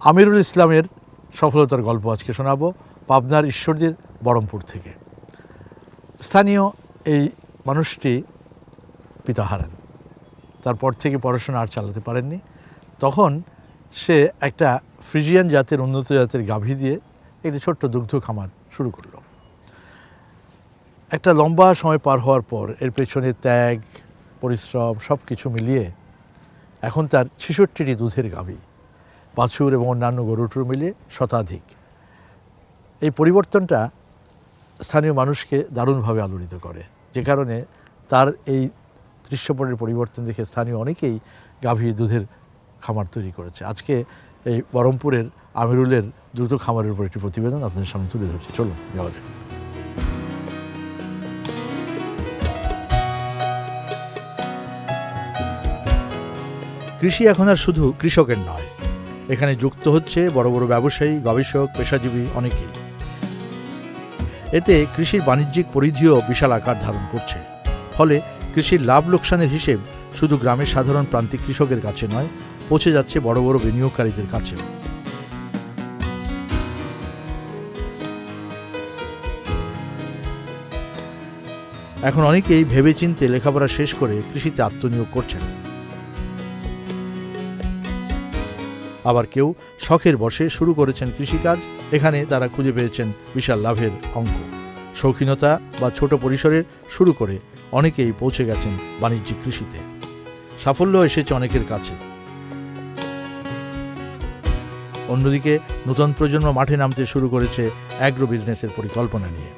আমিরুল ইসলামের সফলতার গল্প আজকে শোনাবো পাবনার ঈশ্বরদীর বরমপুর থেকে। স্থানীয় এই মানুষটি পিতা হারান। তারপর থেকে পড়াশোনা আর চালাতে পারেননি। তখন সে একটা ফ্রিজিয়ান জাতের, উন্নত জাতের গাভী দিয়ে একটি ছোট্ট দুগ্ধ খামার শুরু করল। একটা লম্বা সময় পার হওয়ার পর এর পেছনে ত্যাগ, পরিশ্রম সব কিছু মিলিয়ে এখন তার ছেষট্টিটি দুধের গাভী, বাছুর এবং অন্যান্য গরুটুর মিলিয়ে শতাধিক। এই পরিবর্তনটা স্থানীয় মানুষকে দারুণভাবে আলোড়িত করে। যে কারণে তার এই দৃশ্যপটের পরিবর্তন দেখে স্থানীয় অনেকেই গাভী দুধের খামার তৈরি করেছে। আজকে এই বহরমপুরের আমিরুলের দ্রুত খামারের উপর একটি প্রতিবেদন আপনাদের সামনে তুলে ধরছি। চলুন, যাওয়া যাক। কৃষি এখন আর শুধু কৃষকের নয়। এখানে যুক্ত হচ্ছে বড় বড় ব্যবসায়ী, গবেষক, পেশাজীবী অনেকেই। এতে কৃষির বাণিজ্যিক পরিধিও বিশাল আকার ধারণ করছে। ফলে কৃষির লাভ লোকসানের হিসেব শুধু গ্রামের সাধারণ প্রান্তিক কৃষকের কাছে নয় পৌঁছে যাচ্ছে বড় বড় বিনিয়োগকারীদের কাছেও। এখন অনেকেই ভেবেচিন্তে লেখাপড়া শেষ করে কৃষিতে আত্মনিয়োগ করছেন। আবার কেউ শখের বসে শুরু করেছেন কৃষিকাজ, এখানে তারা খুঁজে পেয়েছেন বিশাল লাভের অঙ্ক। শৌখিনতা বা ছোট পরিসরে শুরু করে অনেকেই পৌঁছে গেছেন বাণিজ্যিক কৃষিতে। সাফল্য এসেছে অনেকের কাছে। অন্যদিকে নতুন প্রজন্ম মাঠে নামতে শুরু করেছে অ্যাগ্রো বিজনেসের পরিকল্পনা নিয়ে।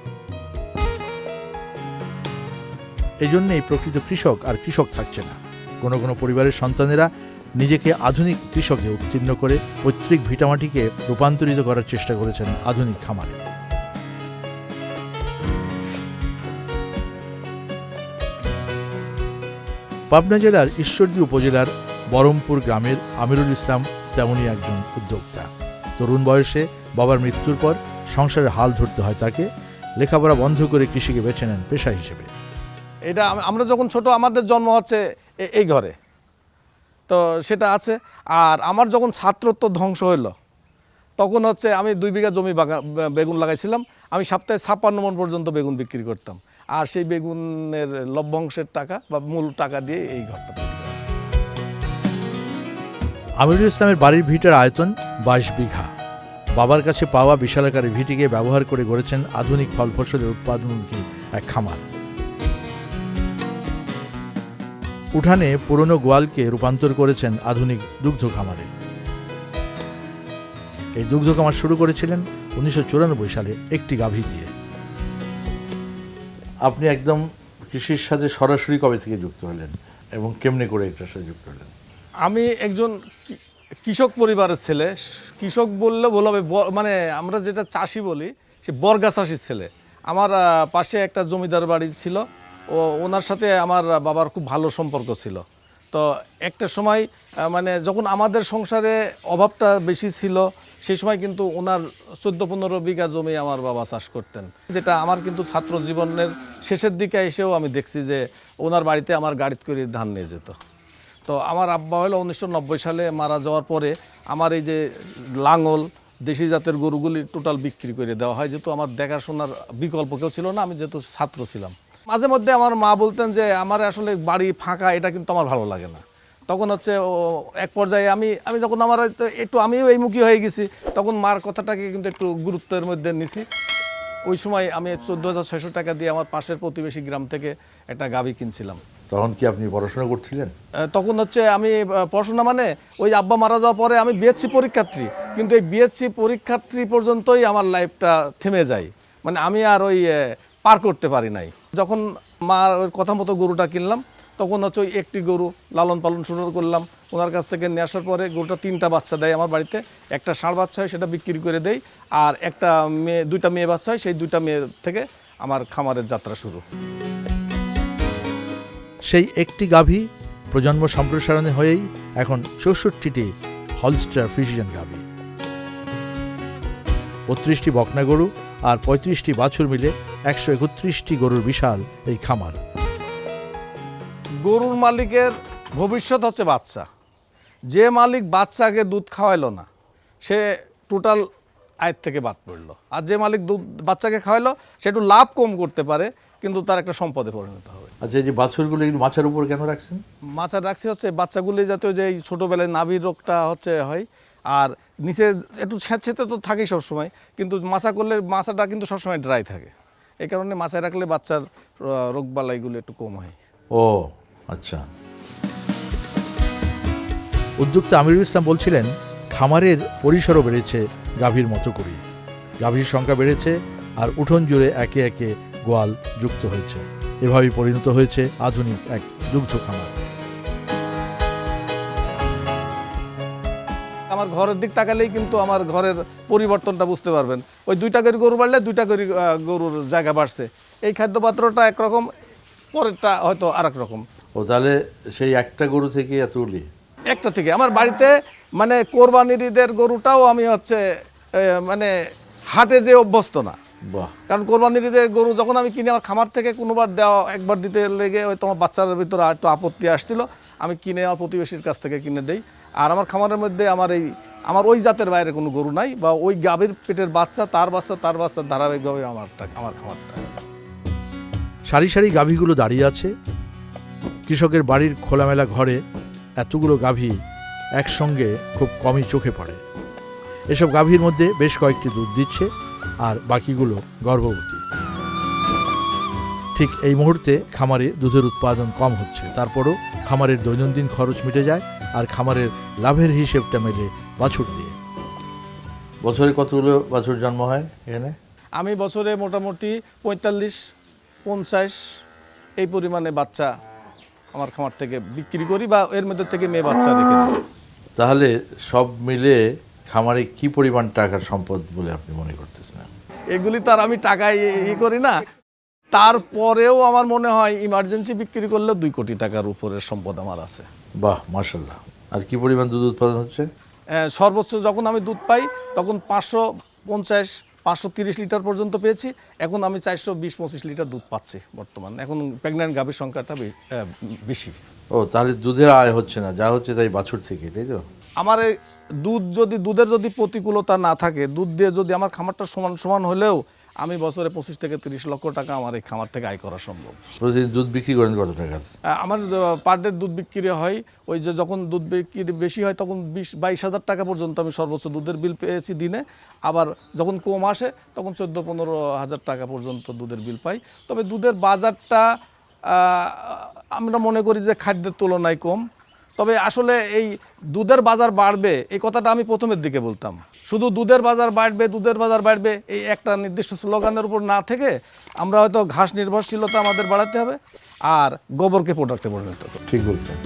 এই জন্যেই প্রকৃত কৃষক আর কৃষক থাকছে না। কোনো কোনো পরিবারের সন্তানেরা নিজেকে আধুনিক কৃষকে উত্তীর্ণ করে পৈতৃক ভিটামাটিকে রূপান্তরিত করার চেষ্টা করেছেন আধুনিক খামারে। পাবনা জেলার ঈশ্বরদী উপজেলার বরমপুর গ্রামের আমিরুল ইসলাম তেমনই একজন উদ্যোক্তা। তরুণ বয়সে বাবার মৃত্যুর পর সংসারের হাল ধরতে হয় তাকে, লেখাপড়া বন্ধ করে কৃষিকে বেছে নেন পেশা হিসেবে। এটা আমরা যখন ছোট, আমাদের জন্ম হচ্ছে এই ঘরে। তো সেটা আছে। আর আমার যখন ছাত্রত্ব ধ্বংস হইল, তখন হচ্ছে আমি দুই বিঘা জমি বাগা- বেগুন লাগাইছিলাম। আমি সপ্তাহে ছাপ্পান্ন মন পর্যন্ত বেগুন বিক্রি করতাম। আর সেই বেগুনের লভ্যাংশের টাকা বা মূল টাকা দিয়ে এই ঘরটা আমিরুল ইসলামের বাড়ির ভিটার আয়তন বাইশ বিঘা। বাবার কাছে পাওয়া বিশালাকারী ভিটিকে ব্যবহার করে গড়েছেন আধুনিক ফল ফসলের উৎপাদনমুখী এক খামার। উঠানে পুরনো গোয়ালকে রূপান্তর করেছেন আধুনিক দুগ্ধ খামারে। এই দুগ্ধ খামার শুরু করেছিলেন উনিশশো চুরানব্বই সালে একটি গাভী দিয়ে। আপনি একদম কৃষির সাথে সরাসরি কবে থেকে যুক্ত হলেন এবং কেমনে করে এটার সাথে যুক্ত হলেন? আমি একজন কৃষক পরিবারের ছেলে। কৃষক বললে ভুল হবে ব- মানে আমরা যেটা চাষি বলি সে বর্গা চাষির ছেলে। আমার পাশে একটা জমিদার বাড়ি ছিল। ও ওনার সাথে আমার বাবার খুব ভালো সম্পর্ক ছিল। তো একটা সময় মানে যখন আমাদের সংসারে অভাবটা বেশি ছিল, সেই সময় কিন্তু ওনার চোদ্দ পনেরো বিঘা জমি আমার বাবা চাষ করতেন। যেটা আমার কিন্তু ছাত্র জীবনের শেষের দিকে এসেও আমি দেখছি যে ওনার বাড়িতে আমার গাড়িতে করে ধান নিয়ে যেত। তো আমার আব্বা হলো উনিশশো নব্বই সালে মারা যাওয়ার পরে আমার এই যে লাঙল, দেশি জাতের গরুগুলি টোটাল বিক্রি করে দেওয়া হয়। যেহেতু আমার দেখাশোনার বিকল্প কেউ ছিল না, আমি যেহেতু ছাত্র ছিলাম। মাঝে মধ্যে আমার মা বলতেন যে আমার আসলে বাড়ি ফাঁকা এটা কিন্তু আমার ভালো লাগে না। তখন হচ্ছে ও এক পর্যায়ে আমি আমি যখন আমার একটু আমিও এই মুখী হয়ে গেছি তখন মার কথাটাকে কিন্তু একটু গুরুত্বের মধ্যে নিছি। ওই সময় আমি চোদ্দ হাজার ছয়শো টাকা দিয়ে আমার পাশের প্রতিবেশী গ্রাম থেকে একটা গাবি কিনছিলাম। তখন কি আপনি পড়াশোনা করছিলেন? তখন হচ্ছে আমি পড়াশোনা মানে ওই আব্বা মারা যাওয়ার পরে আমি বিএসসি পরীক্ষার্থী কিন্তু এই বিএসসি পরীক্ষার্থী পর্যন্তই আমার লাইফটা থেমে যায়। মানে আমি আর ওই পার করতে পারি নাই। যখন মার কথা মতো গরুটা কিনলাম, তখন হচ্ছে ওই একটি গরু লালন পালন শুরু করলাম। ওনার কাছ থেকে নিয়ে আসার পরে গরুটা তিনটা বাচ্চা দেয় আমার বাড়িতে। একটা ষাঁড় বাচ্চা হয়, সেটা বিক্রি করে দেই। আর একটা মেয়ে, দুইটা মেয়ে বাচ্চা হয়, সেই দুইটা মেয়ে থেকে আমার খামারের যাত্রা শুরু। সেই একটি গাভী প্রজন্ম সম্প্রসারণে হয়েই এখন চৌষট্টিটি হলস্টার ফ্রিজিয়ান গাভী। বত্রিশটি বকনা গরু আর পঁয়ত্রিশটি বাছুর মিলে একশো একত্রিশটি গরুর বিশাল এই খামার। গরুর মালিকের ভবিষ্যৎ হচ্ছে বাচ্চা। যে মালিক বাচ্চাকে দুধ খাওয়াইলো না সে টোটাল আয়ের থেকে বাদ পড়ল। আর যে মালিক দুধ বাচ্চাকে খাওয়াইলো সে একটু লাভ কম করতে পারে কিন্তু তার একটা সম্পদে পরিণত হবে। আচ্ছা এই যে বাছুরগুলো এগুলো মাছের উপর কেন রাখছেন? মাছা রাখছি হচ্ছে বাচ্চাগুলি যাতে যে এই ছোটোবেলায় নাভির রোগটা হচ্ছে হয় আর নিচে একটু স্যাঁতস্যাঁতে তো থাকেই সবসময় কিন্তু মাছা করলে মাছাটা কিন্তু সবসময় ড্রাই থাকে। এই কারণে মাছায় রাখলে বাচ্চার রোগ বালাইগুলো একটু কম হয়। ও আচ্ছা। উদ্যোক্তা আমিরুল ইসলাম বলছিলেন, খামারের পরিসরও বেড়েছে গাভীর মতো করে গাভীর সংখ্যা বেড়েছে আর উঠোন জুড়ে একে একে গোয়াল যুক্ত হয়েছে। এভাবেই পরিণত হয়েছে আধুনিক এক দুগ্ধ খামার। আমার ঘরের দিক তাকালেই কিন্তু আমার ঘরের পরিবর্তনটা বুঝতে পারবেন। ওই দুইটা করে গরু বাড়লে দুইটা করে গরুর জায়গা বাড়ছে। এই খাদ্যপাত্রটা একরকম পরেরটা হয়তো আর রকম। ও তাহলে সেই একটা গরু থেকে এতগুলি একটা থেকে। আমার বাড়িতে মানে কোরবানির ঈদের গরুটাও আমি হচ্ছে মানে হাটে যে অভ্যস্ত না। বাহ। কারণ কোরবানির ঈদের গরু যখন আমি কিনে আমার খামার থেকে কোনোবার দেওয়া একবার দিতে লেগে ওই তোমার বাচ্চার ভিতরে একটু আপত্তি আসছিল। আমি কিনে আমার প্রতিবেশীর কাছ থেকে কিনে দেই। আর আমার খামারের মধ্যে আমার এই, আমার ওই জাতের বাইরে কোনো গরু নাই বা ওই গাভীর পেটের বাচ্চা, তার বাচ্চা তার বাচ্চা ধারাবাহিকভাবে আমারটা, আমার খামারটা। সারি সারি গাভীগুলো দাঁড়িয়ে আছে। কৃষকের বাড়ির খোলামেলা ঘরে এতগুলো গাভী একসঙ্গে খুব কমই চোখে পড়ে। এসব গাভীর মধ্যে বেশ কয়েকটি দুধ দিচ্ছে আর বাকিগুলো গর্ভবতী। ঠিক এই মুহূর্তে খামারে দুধের উৎপাদন কম হচ্ছে। তারপরও খামারের দৈনন্দিন খরচ মিটে যায়। আর খামারের লাভের হিসেবটা মেলে বাছুর দিয়ে। বছরে কতগুলো বাছুর জন্ম হয় এখানে? আমি বছরে মোটামুটি পঁয়তাল্লিশ পঞ্চাশ এই পরিমাণে বাচ্চা আমার খামার থেকে বিক্রি করি বা এর মধ্যে থেকে মেয়ে বাচ্চা রেখে দিই। তাহলে সব মিলে খামারে কি পরিমাণ টাকার সম্পদ বলে আপনি মনে করতেছেন? এগুলি তো আর আমি টাকায় ই করি না তারপরেও আমার মনে হয় ইমার্জেন্সি বিক্রি করলে দুই কোটি টাকার উপরের সম্পদ আমার আছে। বাহ মার্শাল্লাহ আর কি পরিমাণ দুধ উৎপাদন হচ্ছে? সর্বোচ্চ যখন আমি দুধ পাই তখন পাঁচশো পঞ্চাশ পাঁচশো তিরিশ লিটার পর্যন্ত পেয়েছি। এখন আমি চারশো বিশ পঁচিশ লিটার দুধ পাচ্ছি বর্তমান। এখন প্রেগন্যান্ট গাভীর সংখ্যাটা বেশি। ও তাহলে দুধের আয় হচ্ছে না যা হচ্ছে তাই বাছুর থেকে তাই তো? আমার এই দুধ যদি দুধের যদি প্রতিকূলতা না থাকে দুধ দিয়ে যদি আমার খামারটা সমান সমান হলেও আমি বছরে পঁচিশ থেকে তিরিশ লক্ষ টাকা আমার এই খামার থেকে আয় করা সম্ভব। প্রতিদিন দুধ বিক্রি করেন কত টাকার আমার পার ডে দুধ বিক্রি হয় ওই যে যখন দুধ বিক্রি বেশি হয় তখন বিশ বাইশ হাজার টাকা পর্যন্ত আমি সর্বোচ্চ দুধের বিল পেয়েছি দিনে। আবার যখন কম আসে তখন চোদ্দ পনেরো হাজার টাকা পর্যন্ত দুধের বিল পাই। তবে দুধের বাজারটা আমরা মনে করি যে খাদ্যের তুলনায় কম। তবে আসলে এই দুধের বাজার বাড়বে এই কথাটা আমি প্রথমের দিকে বলতাম। শুধু দুধের বাজার বাড়বে দুধের বাজার বাড়বে এই একটা নির্দিষ্ট স্লোগানের উপর না থেকে আমরা হয়তো ঘাস নির্ভরশীলতা আমাদের বাড়াতে হবে আর গোবরকে প্রোডাক্টে পরিণত হবে। ঠিক বলছেন।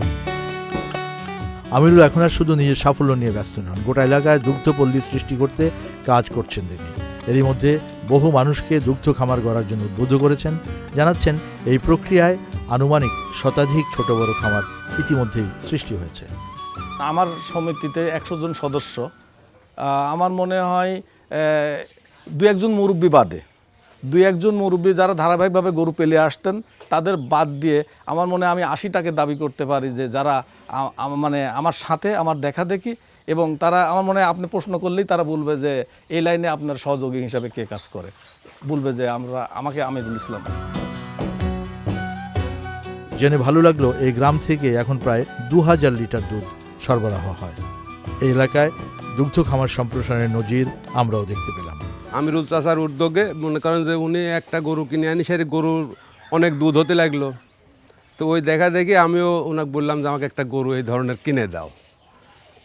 আমিরুল এখন আর শুধু নিজের সাফল্য নিয়ে ব্যস্ত নন গোটা এলাকায় দুগ্ধপল্লী সৃষ্টি করতে কাজ করছেন তিনি। এরই মধ্যে বহু মানুষকে দুগ্ধ খামার গড়ার জন্য উদ্বুদ্ধ করেছেন জানাচ্ছেন এই প্রক্রিয়ায় আনুমানিক শতাধিক ছোট বড় খামার ইতিমধ্যেই সৃষ্টি হয়েছে। আমার সমিতিতে একশো জন সদস্য আমার মনে হয় দু একজন মুরব্বী বাদে। দুই একজন মুরব্বী যারা ধারাবাহিকভাবে গরু পেলে আসতেন, তাদের বাদ দিয়ে আমার মনে আমি আশিটাকে দাবি করতে পারি যে যারা মানে আমার সাথে, আমার দেখা দেখি এবং তারা, আমার মনে হয় আপনি প্রশ্ন করলেই তারা বলবে যে এই লাইনে আপনার সহযোগী হিসাবে কে কাজ করে। বলবে যে আমরা, আমাকে আমিরুল ইসলাম। জেনে ভালো লাগল এই গ্রাম থেকে এখন প্রায় দু হাজার লিটার দুধ সরবরাহ হয়। এই এলাকায় দুগ্ধ খামার সম্প্রসারণের নজির আমরাও দেখতে পেলাম। আমিরুল চাষার উদ্যোগে মনে করেন যে উনি একটা গরু কিনে আনি সেই গরুর অনেক দুধ হতে লাগল। তো ওই দেখা দেখি আমিও ওনাকে বললাম যে আমাকে একটা গরু এই ধরনের কিনে দাও।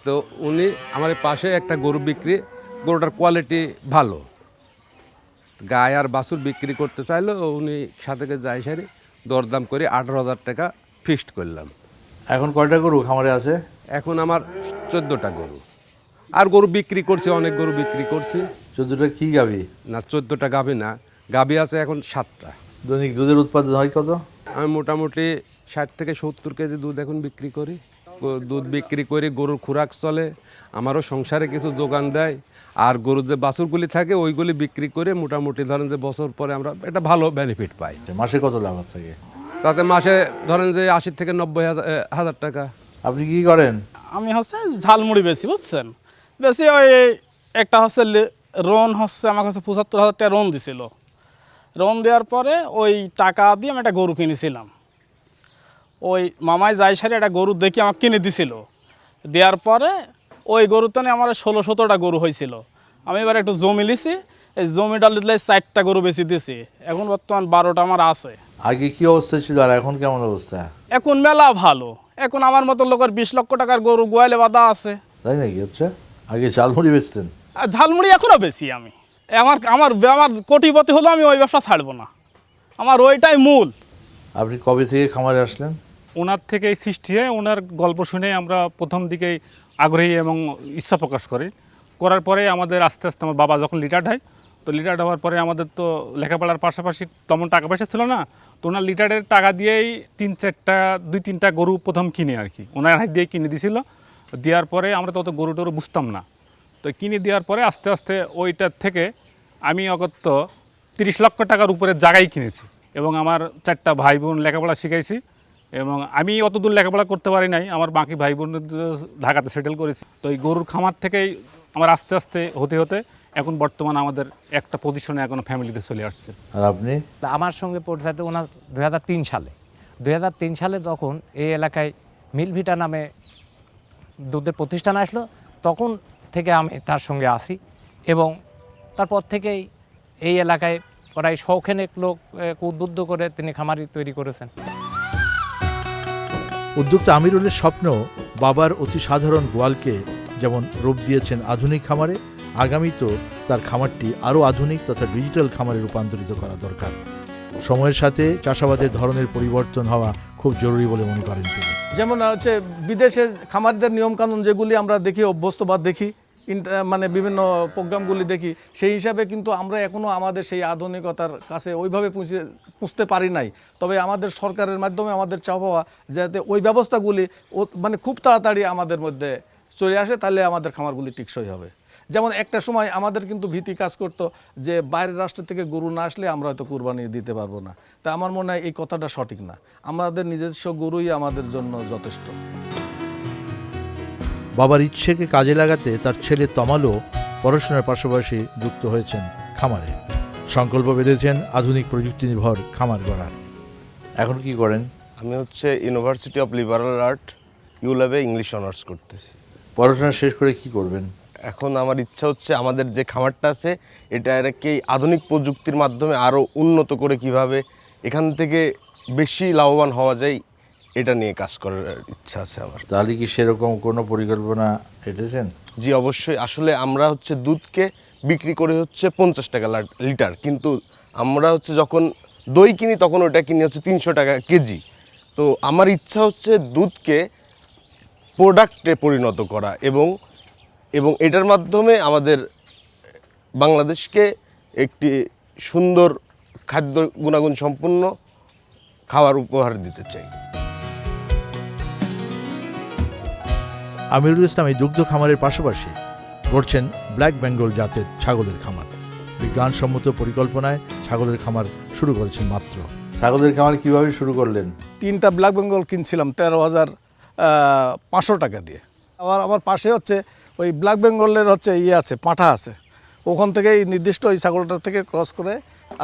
তো উনি আমার পাশে একটা গরু বিক্রি গরুটার কোয়ালিটি ভালো। গায়ে আর বাছুর বিক্রি করতে চাইলো উনি সাথে যাই সারি দরদাম করে আঠারো হাজার টাকা ফিক্সড করলাম। এখন কয়টা গরু খামারে আছে? এখন আমার চোদ্দোটা গরু। আর গরু বিক্রি করছি অনেক গরু বিক্রি করছি। চোদ্দটা কি গাবি? না চোদ্দটা গাভী না। গাভী আছে এখন সাতটা। দৈনিক দুধের উৎপাদন হয় কত? আমি মোটামুটি ষাট থেকে সত্তর কেজি দুধ এখন বিক্রি করি। দুধ বিক্রি করে গরুর খোরাক চলে আমারও সংসারে কিছু যোগান দেয়। আর গরুর যে বাছুরগুলি থাকে ওইগুলি বিক্রি করে মোটামুটি ধরেন যে বছর পরে আমরা একটা ভালো বেনিফিট পাই। মাসে কত লাভ থাকে তাতে মাসে ধরেন যে আশি থেকে নব্বই হাজার হাজার টাকা। আপনি কি করেন? আমি হচ্ছে ঝালমুড়ি বেশি বুঝছেন? বেশি ওই একটা হচ্ছে রোন হচ্ছে আমার কাছে পঁচাত্তর হাজার টাকা রোন দিছিল। রোন দেওয়ার পরে ওই টাকা দিয়ে আমি একটা গরু কিনেছিলাম। ওই মামাই যাই সারি একটা গরু দেখি আমাকে কিনে দিছিল। দেওয়ার পরে ওই গরুতে নিয়ে আমার ষোলো সতেরোটা গরু হয়েছিল। আমি এবার একটু জমি লিছি এই জমিটা লিখলে চারটা গরু বেশি দিছি। এখন বর্তমান বারোটা আমার আছে। আগে কি অবস্থা ছিল আর এখন কেমন অবস্থা? এখন মেলা ভালো। এখন আমার মতো লোকের বিশ লক্ষ টাকার গরু গোয়ালে বাঁধা আছে। তাই নাকি আচ্ছা আগে ঝালমুড়ি বেচতেন? আর ঝালমুড়ি এখনও বেশি আমি। আমার আমার আমার কোটিপতি হলো আমি ওই ব্যবসা ছাড়বো না। আমার ওইটাই মূল। আপনি কবে থেকে খামারে আসলেন? ওনার থেকে সৃষ্টি হয়। ওনার গল্প শুনে আমরা প্রথম দিকেই আগ্রহী এবং ইচ্ছা প্রকাশ করি। করার পরে আমাদের আস্তে আস্তে আমার বাবা যখন লিটার্ড হয় তো লিটার্ড হওয়ার পরে আমাদের তো লেখাপড়ার পাশাপাশি তেমন টাকা পয়সা ছিল না তো ওনার লিটারের টাকা দিয়েই তিন চারটা দুই তিনটা গরু প্রথম কিনে আর কি। ওনার হাত দিয়ে কিনে দিছিল। দেওয়ার পরে আমরা তত গরু টরু বুঝতাম না। তো কিনে দেওয়ার পরে আস্তে আস্তে ওইটার থেকে আমি অগত্য তিরিশ লক্ষ টাকার উপরে জায়গায় কিনেছি এবং আমার চারটা ভাই বোন লেখাপড়া শিখাইছি এবং আমি অত দূর লেখাপড়া করতে পারি নাই আমার বাকি ভাই বোন ঢাকাতে সেটেল করেছি। তো এই গরুর খামার থেকেই আমার আস্তে আস্তে হতে হতে এখন বর্তমানে আমাদের একটা পজিশনে এখন ফ্যামিলিতে চলে আসছে। আর আপনি? তা আমার সঙ্গে পরিচয় ওনার দু হাজার তিন সালে। দু হাজার তিন সালে তখন এই এলাকায় মিলভিটা নামে দুধের প্রতিষ্ঠান আসলো, তখন থেকে আমি তার সঙ্গে আসি এবং তারপর থেকেই এই এলাকায় প্রায় শৌখিনেক লোক উদ্বুদ্ধ করে তিনি খামারি তৈরি করেছেন। উদ্যোক্তা আমিরুলের স্বপ্ন বাবার অতি সাধারণ গোয়ালকে যেমন রূপ দিয়েছেন আধুনিক খামারে, আগামী তো তার খামারটি আরও আধুনিক তথা ডিজিটাল খামারে রূপান্তরিত করা দরকার। সময়ের সাথে চাষাবাদের ধরনের পরিবর্তন হওয়া খুব জরুরি বলে মনে করেন তিনি। যেমন হচ্ছে বিদেশে খামারিদের নিয়মকানুন যেগুলি আমরা দেখি অভ্যস্ত বা দেখি মানে বিভিন্ন প্রোগ্রামগুলি দেখি, সেই হিসাবে কিন্তু আমরা এখনও আমাদের সেই আধুনিকতার কাছে ওইভাবে পৌঁছে পুষতে পারি নাই। তবে আমাদের সরকারের মাধ্যমে আমাদের চাওয়া যাতে ওই ব্যবস্থাগুলি মানে খুব তাড়াতাড়ি আমাদের মধ্যে চলে আসে, তাহলে আমাদের খামারগুলি টিকসই হবে। যেমন একটা সময় আমাদের কিন্তু ভীতি কাজ করতো যে বাইরের রাষ্ট্র থেকে গরু না আসলে আমরা হয়তো কুরবানি দিতে পারব না। তা আমার মনে হয় এই কথাটা সঠিক না। আমাদের নিজস্ব গরুই আমাদের জন্য যথেষ্ট। বাবার ইচ্ছেকে কাজে লাগাতে তার ছেলে তমালও পড়াশোনার পাশাপাশি যুক্ত হয়েছেন খামারে। সংকল্প বেঁধেছেন আধুনিক প্রযুক্তি নির্ভর খামার গড়ার। এখন কি করেন? আমি হচ্ছে ইউনিভার্সিটি অফ লিবারাল আর্ট ইউল্যাবে ইংলিশ অনার্স করতেছি। পড়াশোনা শেষ করে কি করবেন? এখন আমার ইচ্ছা হচ্ছে আমাদের যে খামারটা আছে এটা এটাকে আধুনিক প্রযুক্তির মাধ্যমে আরও উন্নত করে কীভাবে এখান থেকে বেশি লাভবান হওয়া যায় এটা নিয়ে কাজ করার ইচ্ছা আছে আমার। তাহলে কি সেরকম কোনো পরিকল্পনা এটেছেন? জি অবশ্যই। আসলে আমরা হচ্ছে দুধকে বিক্রি করে হচ্ছে পঞ্চাশ টাকা লিটার কিন্তু আমরা হচ্ছে যখন দই কিনি তখন ওটা কিনি হচ্ছে তিনশো টাকা কেজি। তো আমার ইচ্ছা হচ্ছে দুধকে প্রোডাক্টে পরিণত করা এবং এবং এটার মাধ্যমে আমাদের বাংলাদেশকে একটি সুন্দর খাদ্য গুণাগুণ সম্পন্ন খাবার উপহার দিতে চাই। আমিরুল ইসলাম এই দুগ্ধ খামারের পাশাপাশি গড়ছেন ব্ল্যাক বেঙ্গল জাতের ছাগলের খামার। বিজ্ঞানসম্মত পরিকল্পনায় ছাগলের খামার শুরু করেছেন মাত্র। ছাগলের খামার কীভাবে শুরু করলেন? তিনটা ব্ল্যাক বেঙ্গল কিনছিলাম তেরো হাজার পাঁচশো টাকা দিয়ে। আবার আমার পাশে হচ্ছে ওই ব্ল্যাক বেঙ্গলের হচ্ছে ইয়ে আছে, পাঁঠা আছে। ওখান থেকে এই নির্দিষ্ট ওই ছাগলটার থেকে ক্রস করে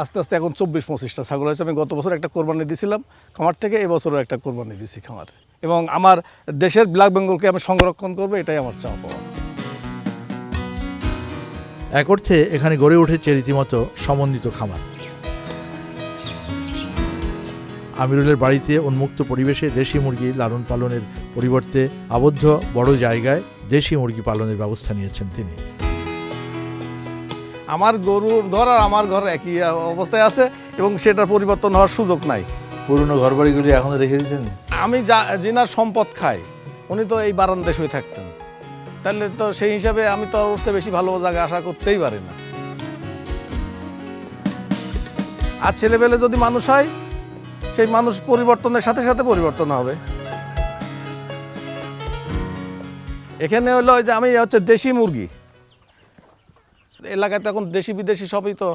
আস্তে আস্তে এখন চব্বিশ পঁচিশটা ছাগল হয়েছে। আমি গত বছর একটা কোরবানি দিয়েছিলাম খামার থেকে এবছরও একটা কোরবানি দিয়েছি খামারে। এবং আমার দেশের ব্ল্যাক বেঙ্গলকে আমি সংরক্ষণ করব, এটাই আমার চাওয়া পাওয়া। এক অর্থে এখানে গড়ে উঠেছে রীতিমতো সমন্বিত খামার। আমিরুলের বাড়িতে উন্মুক্ত পরিবেশে দেশি মুরগি লালন পালনের পরিবর্তে আবদ্ধ বড় জায়গায় দেশি মুরগি পালনের ব্যবস্থা নিয়েছেন তিনি। আমার গরুর ঘর আর আমার ঘর একই অবস্থায় আছে এবং সেটার পরিবর্তন হওয়ার সুযোগ নাই। পুরনো ঘরবাড়িগুলি এখনও রেখে দিচ্ছেন আমি যা যিনার সম্পদ খাই উনি তো এই বারান্দে শুয়ে থাকতেন। তাহলে তো সেই হিসাবে আমি তো অবস্থা বেশি ভালো জায়গা আশা করতেই পারি না। আর ছেলেবেলে যদি মানুষ হয় সেই মানুষ পরিবর্তনের সাথে সাথে পরিবর্তন হবে। এখানে হলো যে আমি হচ্ছে দেশি মুরগি। এলাকায় তো এখন দেশি বিদেশি সবই তো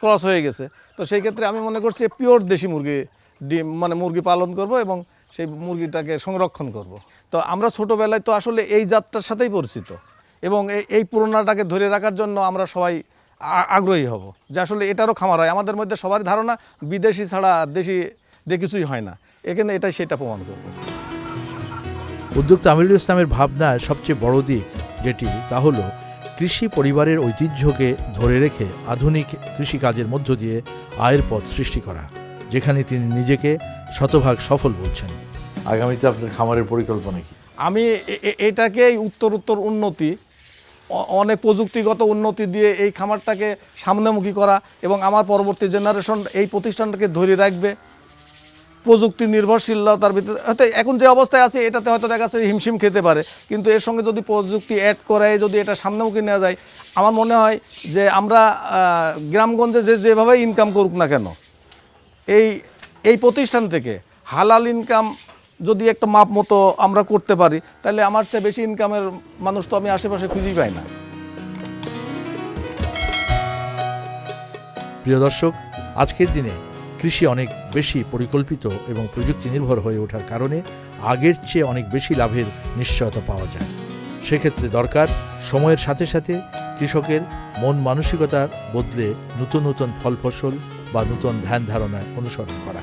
ক্রস হয়ে গেছে। তো সেই ক্ষেত্রে আমি মনে করছি পিওর দেশি মুরগি ডিম মানে মুরগি পালন করব এবং সেই মুরগিটাকে সংরক্ষণ করব। তো আমরা ছোটোবেলায় তো আসলে এই জাতটার সাথেই পরিচিত এবং এই এই পুরোনাটাকে ধরে রাখার জন্য আমরা সবাই আগ্রহী হব। যে আসলে এটারও খামার হয়। আমাদের মধ্যে সবার ধারণা, বিদেশি ছাড়া দেশি দিয়ে কিছুই হয় না। এখানে এটাই সেটা প্রমাণ করব। উদ্যোক্তা আমিরুল ইসলামের ভাবনার সবচেয়ে বড় দিক যেটি তা হলো কৃষি পরিবারের ঐতিহ্যকে ধরে রেখে আধুনিক কৃষিকাজের মধ্য দিয়ে আয়ের পথ সৃষ্টি করা যেখানে তিনি নিজেকে শতভাগ সফল বলছেন। আগামীতে আপনার খামারের পরিকল্পনা কি? আমি এ- এ- এটাকেই উত্তর উত্তর উন্নতি অনেক প্রযুক্তিগত উন্নতি দিয়ে এই খামারটাকে সামনেমুখী করা এবং আমার পরবর্তী জেনারেশন এই প্রতিষ্ঠানটাকে ধরে রাখবে। প্রযুক্তি নির্ভরশীলতার ভিতরে, হয়তো এখন যে অবস্থায় আছে, এটাতে হয়তো দেখা যাচ্ছে হিমশিম খেতে পারে। কিন্তু এর সঙ্গে যদি প্রযুক্তি অ্যাড করায়, যদি এটা সামনেমুখী নেওয়া যায়, আমার মনে হয় যে আমরা গ্রামগঞ্জে যে যেভাবে ইনকাম করুক না কেন, এই এই প্রতিষ্ঠান থেকে হালাল ইনকাম যদি একটা মাপ মতো আমরা করতে পারি, তাহলে আমার চেয়ে বেশি ইনকামের মানুষ তো আমি আশেপাশে খুঁজেই পাই না। প্রিয় দর্শক, আজকের দিনে কৃষি অনেক বেশি পরিকল্পিত এবং প্রযুক্তি নির্ভর হয়ে ওঠার কারণে আগের চেয়ে অনেক বেশি লাভের নিশ্চয়তা পাওয়া যায়। সেক্ষেত্রে দরকার সময়ের সাথে সাথে কৃষকের মন মানসিকতার বদলে নতুন নতুন ফল ফসল বা নতুন ধ্যান ধারণা অনুসরণ করা।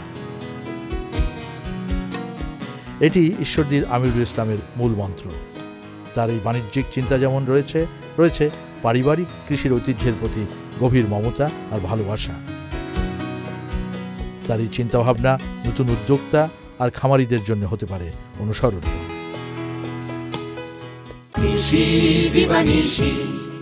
এটি ঈশ্বরদীর আমিরুল ইসলামের মূল মন্ত্র। তার এই বাণিজ্যিক চিন্তা যেমন রয়েছে রয়েছে পারিবারিক কৃষির ঐতিহ্যের প্রতি গভীর মমতা আর ভালোবাসা। তার এই চিন্তাভাবনা নতুন উদ্যোক্তা আর খামারিদের জন্য হতে পারে অনুসরণীয়।